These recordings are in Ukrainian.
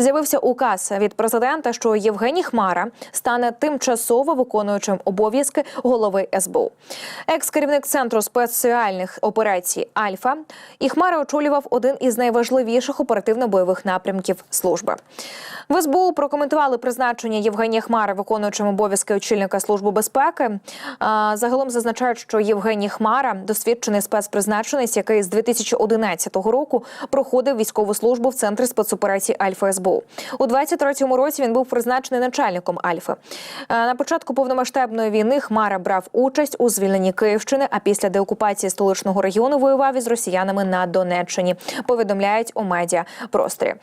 З'явився указ від президента, що Євгеній Хмара стане тимчасово виконуючим обов'язки голови СБУ. Екс-керівник центру спеціальних операцій Альфа і Хмара очолював один із найважливіших оперативно-бойових напрямків служби. В СБУ прокоментували призначення Євгенія Хмари виконуючим обов'язки очільника служби безпеки. Загалом зазначають, що Євгеній Хмара досвідчений спецпризначенець, який з 2011 року проходив військову службу в центрі спецоперацій Альфа СБУ. У 23-му році він був призначений начальником Альфи. На початку повномасштабної війни Хмара брав участь у звільненні Київщини, а після деокупації столичного регіону воював із росіянами на Донеччині. Повідомляють у медіа просторі.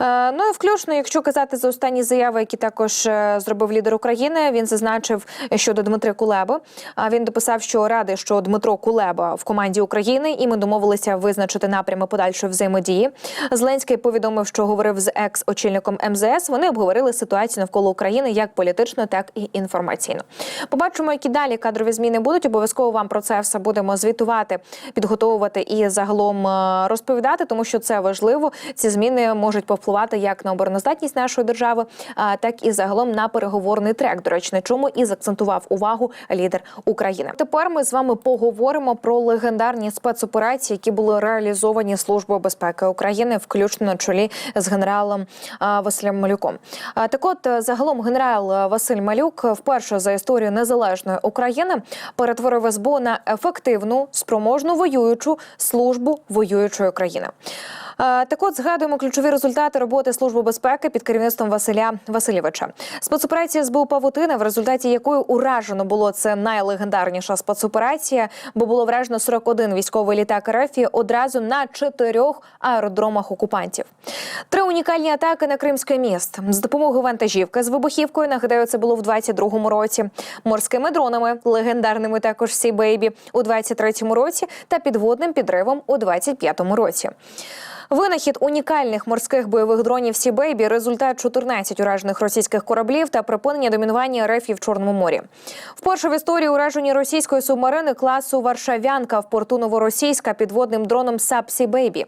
Е, Ну і включно, якщо казати за останні заяви, які також е, зробив лідер України, він зазначив щодо Дмитра Кулеби. А він дописав, що радий, що Дмитро Кулеба в команді України, і ми домовилися визначити напрями подальшої взаємодії. Зеленський повідомив, що говорив з екс-очільником МЗС. Вони обговорили ситуацію навколо України як політично, так і інформаційно. Побачимо, які далі кадрові зміни будуть. Обов'язково вам про це все будемо звітувати, підготовувати і загалом е, розповідати, тому що це важливо. Ці зміни можуть повпливати як на обороноздатність нашої держави, так і загалом на переговорний трек. До речі, на чому і заакцентував увагу лідер України. Тепер ми з вами поговоримо про легендарні спецоперації, які були реалізовані службою безпеки України, включно на чолі з генералом Василем Малюком. Так, от е, загалом генерал Василь Малюк вперше за історію незалежної України перетворив СБУ на ефективну, спроможну воюючу службу воюючої країни. Е, Так от згадуємо ключові результати роботи служби безпеки під керівництвом Василя Васильовича. Спецоперація СБУ Павутина, в результаті якої уражено було це найлегендарніша спецоперація, бо було вражено 41 військовий літак РФ одразу на чотирьох аеродромах окупантів. Три унікальні атаки на Кримський міст з допомогою вантажівки з вибухівкою. Нагадаю, це було в 22-му році. Морськими дронами, легендарними також Сі Бейбі у 23-му році та підводним підривом у 25-му році. Винахід унікальних морських бойових дронів Сі Бейбі результат 14 уражених російських кораблів та припинення домінування РФ в Чорному морі. Вперше в історії уражені російської субмарини класу Варшавянка в порту Новоросійська підводним дроном САП Сі Бейбі.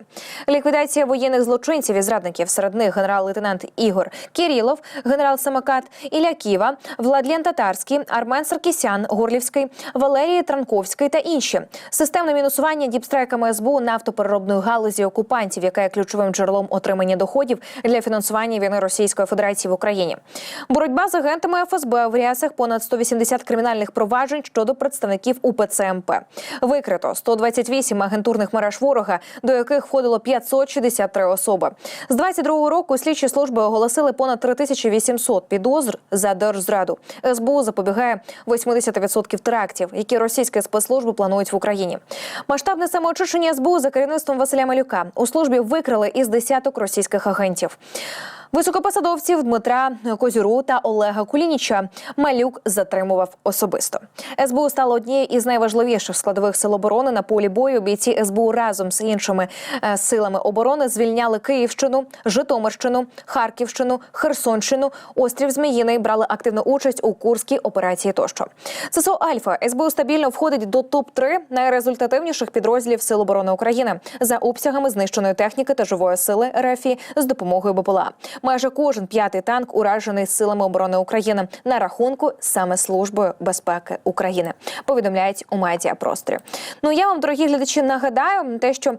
Ліквідація воєнних злочинців і зрадників серед них генерал-лейтенант Ігор Кірілов, генерал Самокат Ілля Ківа, Владлен Татарський, Армен Саркісян, Горлівський, Валерій Транковський та інші. Системне мінусування діпстрайками СБУ нафтопереробної галузі окупантів, яка є ключовим джерелом отримання доходів для фінансування війни Російської Федерації в Україні. Боротьба з агентами ФСБ в рясах понад 180 кримінальних проваджень щодо представників УПЦ МП. Викрито 128 агентурних мереж ворога, до яких входило 563 особи. З 22 року слідчі служби оголосили понад 3800 підозр за держзраду. СБУ запобігає 80% терактів, які російські спецслужби планують в Україні. Масштабне самоочищення СБУ за керівництвом Василя Малюка у службі викрили із десяток російських агентів. Високопосадовців Дмитра Козюру та Олега Кулініча Малюк затримував особисто. СБУ стало однією із найважливіших складових сил оборони на полі бою. Бійці СБУ разом з іншими е, силами оборони звільняли Київщину, Житомирщину, Харківщину, Херсонщину, острів Зміїний брали активну участь у Курській операції. Тощо ЦСО Альфа СБУ стабільно входить до топ 3 найрезультативніших підрозділів Сил оборони України за обсягами знищеної техніки та живої сили РФ з допомогою БПЛА. Майже кожен п'ятий танк уражений силами оборони України на рахунку саме службою безпеки України. Повідомляють у медіапросторі. Ну я вам, дорогі глядачі, нагадаю те, що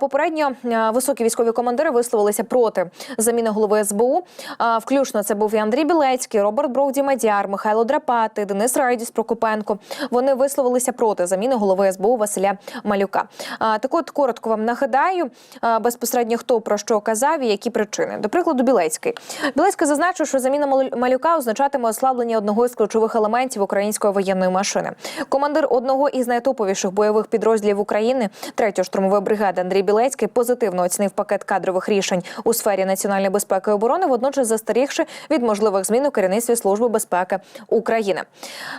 попередньо високі військові командири висловилися проти заміни голови СБУ. А, включно це був і Андрій Білецький, Роберт Броуді Мадяр, Михайло Драпати, Денис Райдіс Прокопенко. Вони висловилися проти заміни голови СБУ Василя Малюка. Так от коротко вам нагадаю безпосередньо хто про що казав і які причини. До прикладу, Білецький. Білецький зазначив, що заміна Малюка означатиме ослаблення одного із ключових елементів української воєнної машини. Командир одного із найтоповіших бойових підрозділів України, 3-ї штурмової бригади Андрій Білецький, позитивно оцінив пакет кадрових рішень у сфері національної безпеки і оборони, водночас застерігши від можливих змін у керівництві Служби безпеки України.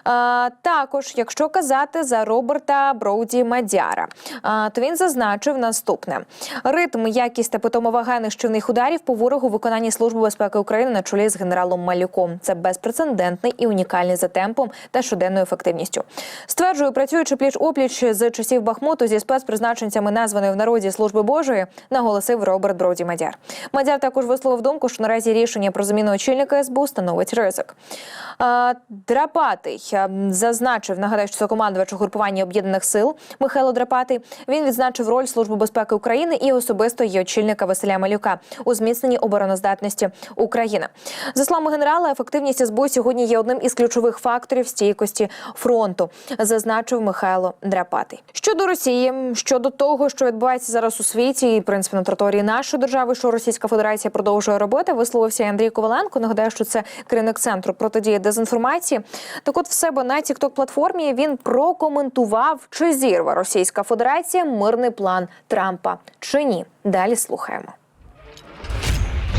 А, також, якщо казати за Роберта Броуді Мадяра, а, то він зазначив наступне: ритм, якість та питома вага нищівних ударів по ворогу виконання Служби безпеки України на чолі з генералом Малюком. Це безпрецедентний і унікальний за темпом та щоденною ефективністю. Стверджую, працюючи пліч опліч з часів Бахмуту зі спецпризначенцями названої в народі служби Божої, наголосив Роберт Броді Мадяр. Мадяр також висловив думку, що наразі рішення про заміну очільника СБУ становить ризик. Драпатий зазначив, нагадаю, що це командувач угрупування об'єднаних сил Михайло Драпатий. Він відзначив роль Служби безпеки України і особисто її очільника Василя Малюка у зміцненні обороноздатності України. За словами генерала, ефективність СБУ сьогодні є одним із ключових факторів стійкості фронту, зазначив Михайло Драпатий. Щодо Росії, щодо того, що відбувається зараз у світі, і принципі на території нашої держави, що Російська Федерація продовжує робити, висловився Андрій Коваленко. Нагадаю, що це керівник центру протидії дезінформації. Так, от в себе на тікток платформі він прокоментував, чи зірве Російська Федерація мирний план Трампа чи ні. Далі слухаємо.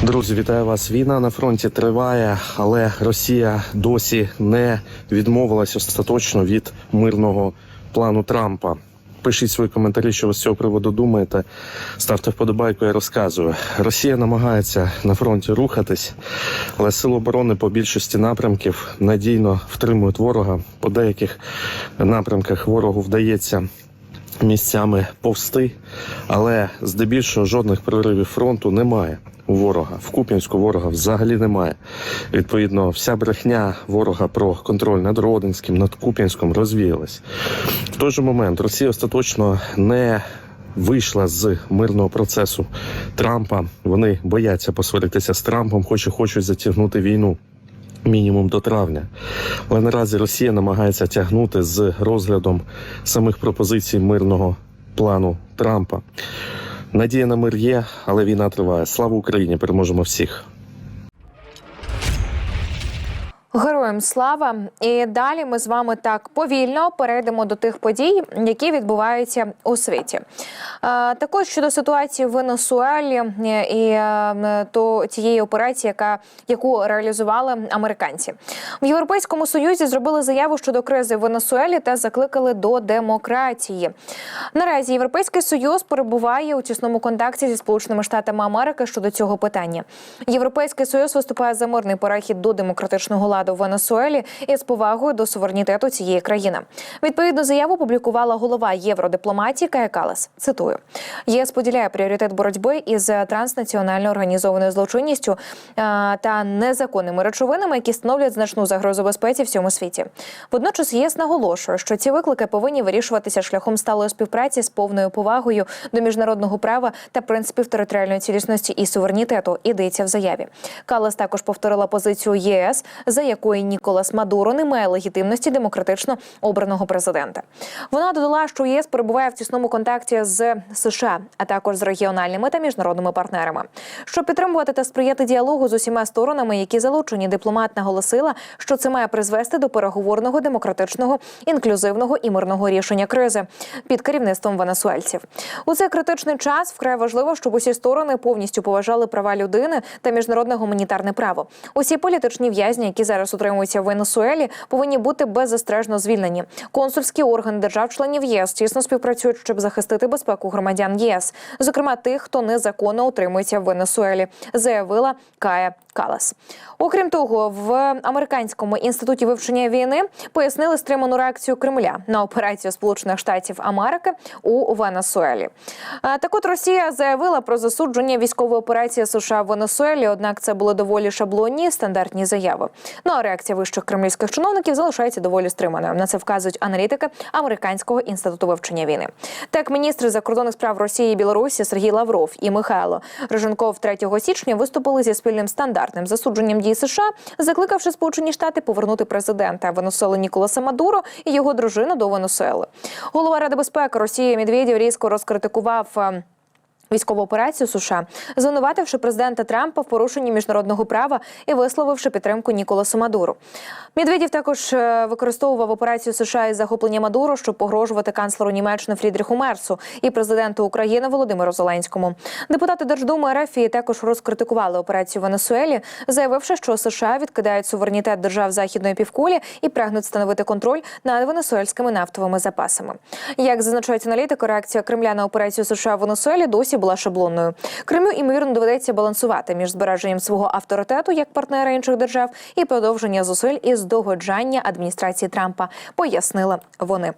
Друзі, вітаю вас. Війна на фронті триває, але Росія досі не відмовилась остаточно від мирного плану Трампа. Пишіть свої коментарі, що ви з цього приводу думаєте. Ставте вподобайку, я розказую. Росія намагається на фронті рухатись, але сили оборони по більшості напрямків надійно втримують ворога. По деяких напрямках ворогу вдається місцями повсти, але здебільшого жодних проривів фронту немає у ворога. В Куп'янську ворога взагалі немає. Відповідно, вся брехня ворога про контроль над Родинським, над Куп'янськом розвіялась. В той же момент Росія остаточно не вийшла з мирного процесу Трампа. Вони бояться посваритися з Трампом, хоч і хочуть затягнути війну мінімум до травня. Але наразі Росія намагається тягнути з розглядом самих пропозицій мирного плану Трампа. Надія на мир є, але війна триває. Слава Україні! Переможемо всіх! Героям слава! І далі ми з вами так повільно перейдемо до тих подій, які відбуваються у світі. Е, Також щодо ситуації в Венесуелі е, і е, то тієї операції, яка яку реалізували американці в Європейському Союзі, зробили заяву щодо кризи в Венесуелі та закликали до демократії. Наразі Європейський Союз перебуває у тісному контакті зі Сполученими Штатами Америки щодо цього питання. Європейський Союз виступає за мирний перехід до демократичного ладу в Венесуелі і з повагою до суверенітету цієї країни. Відповідну заяву публікувала голова євродипломатії Кая Калас. Цитую: ЄС поділяє пріоритет боротьби із транснаціонально організованою злочинністю е, та незаконними речовинами, які становлять значну загрозу безпеці всьому світі. Водночас ЄС наголошує, що ці виклики повинні вирішуватися шляхом сталої співпраці з повною повагою до міжнародного права та принципів територіальної цілісності і суверенітету. Ідеться в заяві. Калас також повторила позицію ЄС, за якої Ніколас Мадуро не має легітимності демократично обраного президента. Вона додала, що ЄС перебуває в тісному контакті з США, а також з регіональними та міжнародними партнерами. Щоб підтримувати та сприяти діалогу з усіма сторонами, які залучені, дипломат наголосила, що це має призвести до переговорного, демократичного, інклюзивного і мирного рішення кризи під керівництвом венесуельців. У цей критичний час вкрай важливо, щоб усі сторони повністю поважали права людини та міжнародне гуманітарне право. Усі політичні в'язні, які зараз утримуються в Венесуелі, повинні бути беззастережно звільнені. Консульські органи держав-членів ЄС тісно співпрацюють, щоб захистити безпеку громадян ЄС, зокрема тих, хто незаконно утримується в Венесуелі, заявила Кая Калас. Окрім того, в американському інституті вивчення війни пояснили стриману реакцію Кремля на операцію Сполучених Штатів Америки у Венесуелі. Так, от Росія заявила про засудження військової операції США в Венесуелі. Однак це були доволі шаблонні стандартні заяви. Ну а реакція вищих кремлівських чиновників залишається доволі стриманою. На це вказують аналітики американського інституту вивчення війни. Так, міністри закордонних справ Росії і Білорусі Сергій Лавров і Михайло Роженков 3 січня виступили зі спільним стандартним засудженням дій США, закликавши Сполучені Штати повернути президента Венесуели Ніколаса Мадуро і його дружину до Венесуели. Голова Ради безпеки Росії Медведєв різко розкритикував. Військову операцію США, звинувативши президента Трампа в порушенні міжнародного права і висловивши підтримку Ніколасу Мадуру. Медведєв також е, використовував операцію США із захоплення Мадуру, щоб погрожувати канцлеру Німеччини Фрідріху Мерсу і президенту України Володимиру Зеленському. Депутати Держдуми РФ також розкритикували операцію в Венесуелі, заявивши, що США відкидають суверенітет держав західної півкулі і прагнуть встановити контроль над венесуельськими нафтовими запасами. Як зазначають аналітики, реакція Кремля на операцію США в Венесуелі досі адміністрації була шаблонною. Кремлю імовірно доведеться балансувати між збереженням свого авторитету як партнера інших держав і продовження зусиль із догоджання адміністрації Трампа, пояснили вони.